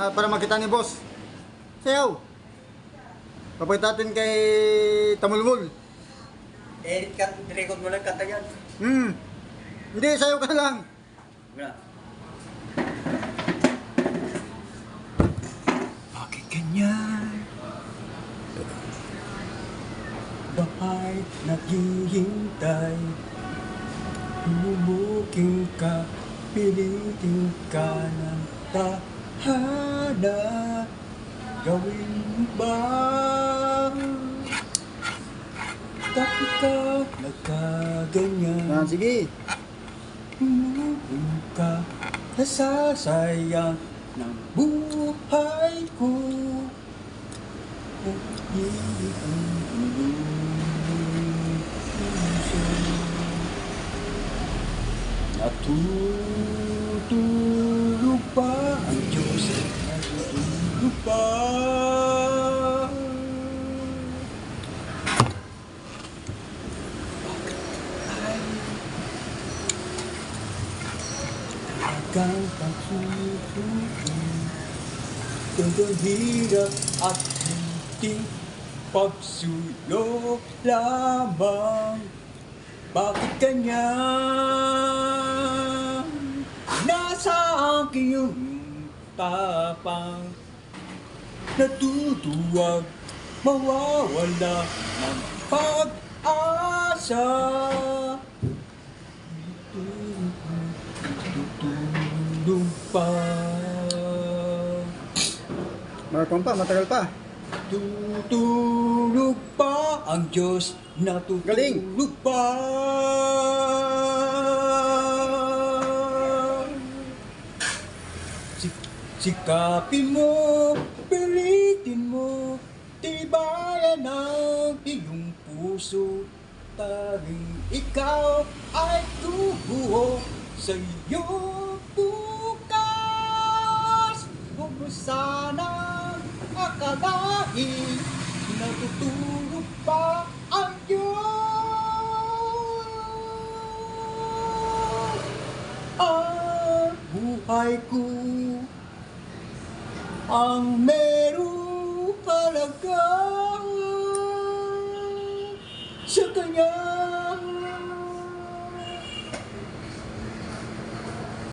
Ah, para makita ni boss. Sayaw. Papakita natin kay Tamulmul. Edit ka, record mo lang kata yan. Hmm. Hindi, sayaw ka lang. Wala. Bakit ganyan? Bakit naghihintay? Bumuking ka, pilitin ka ng tahana Gawin mo ba? Bakit ka nagkaganyan? Ah, sige. Umuwi ka, nasasayang ng buhay ko. Hindi ko Natutulog pa ang Pa Hanggang pagsusuko Hanggang hirap at hindi Pagsulok lamang Bakit ganyan? Nasa akin yung tapang Natutuwag Mawawala ng pag-asa Tutulong pa Markon pa, matagal pa. Tutulog pa ang Diyos Natutulog Galing. pa Sik- Sikapin mo, Tanging ikaw ay tubuho sa iyong bukas. Huwag mo sanang akalain Natutulog pa ang Diyos. Ang buhay ko ang merong halaga sa kanya